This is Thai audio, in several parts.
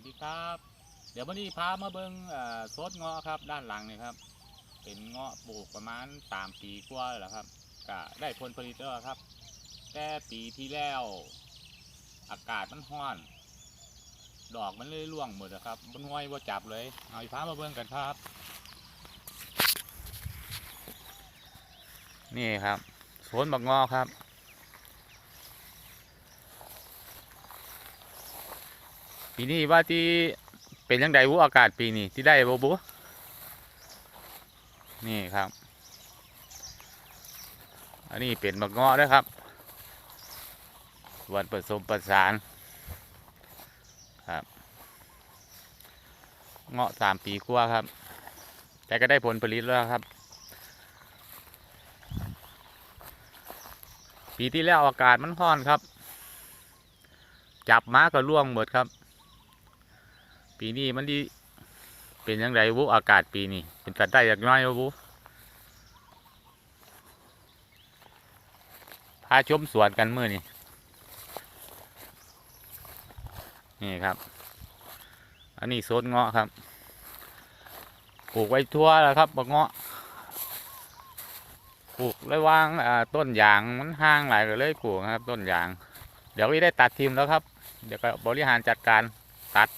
วัสดีครับ เดี๋ยววันนี้พามาเบิ้งเอ่อสดเงาะครับ ด้านหลังนี่ครับ เป็นเงาะปลูกประมาณสามปีกว่าแล้วครับก็ได้ผลผลิตแล้วครับ แต่ปีที่แล้ว อากาศมันร้อน ดอกมันเลยร่วงหมดนะครับมันห้อยว่าจับเลย เอาพามาเบิ้งกันครับ นี่ครับสวนบักงาะครับ ปีนี้ว่าที่เป็นยังไงวุอากาศปีนี้ที่ได้บ่บุนี่ครับ อันนี้เป็นมะเงาะด้วยครับวันผสมประสานครับ เงาะสามปีกว่าครับ แต่ก็ได้ผลผลิตแล้วครับ ปีที่แล้วอากาศมันร้อนครับ จับม้าก็ร่วงหมดครับ ปีนี้มันดีเป็นยังไงวุอากาศปีนี้เป็นสัตว์ได้อย่างน้อยบุพาชมสวนกันมือนี่นี่ครับ อันนี้โซนเงาะครับปลูกไว้ทั่วแล้วครับบักเงาะปลูกระหวางต้นยางมันห่างหลายก็เลยปลูกครับ ต้นยาง เดี๋ยวก็ได้ตัดทิมแล้วครับ เดี๋ยวก็บริหารจัดการตัด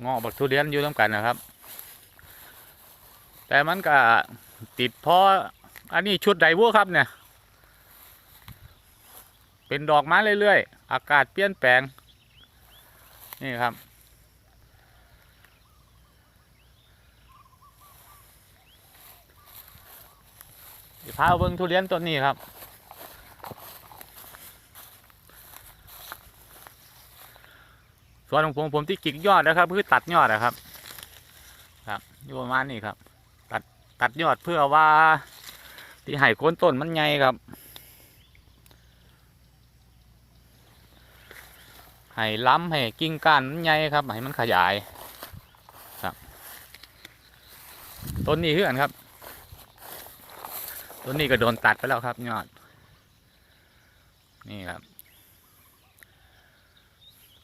เงาะบักทุเรียนอยู่ต้องกันนะครับ แต่มันก็ติดเพราะอันนี้ชุดไดวัวครับเนี่ย เป็นดอกไม้เรื่อยๆ อากาศเปลี่ยนแปลง นี่ครับเดี๋ยวพาเบิ้งทุเรียนต้นนี้ครับ ส่วนของผมผมที่กิ่งยอดนะครับคือตัดยอดนะครับ ครับอยู่ประมาณนี้ครับ ตัดตัดยอดเพื่อว่าที่ให้โคนต้นมันใหญ่ครับให้ล้ำให้กิ่งก้านมันใหญ่ครับให้มันขยายครับต้นนี้คือนครับต้นนี้ก็โดนตัดไปแล้วครับยอด นี่ครับ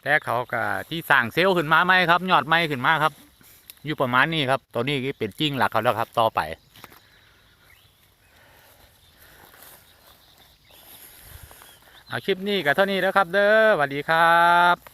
แต่เขาก็ที่สั่งเซลล์ขึ้นมาไหมครับยอดไม้ขึ้นมาครับ อยู่ประมาณนี้ครับตัวนี้เป็นจริงหลักเขาแล้วครับ ต่อไปเอาคลิปนี้กับเท่านี้แล้วครับ เด้อสวัสดีครับ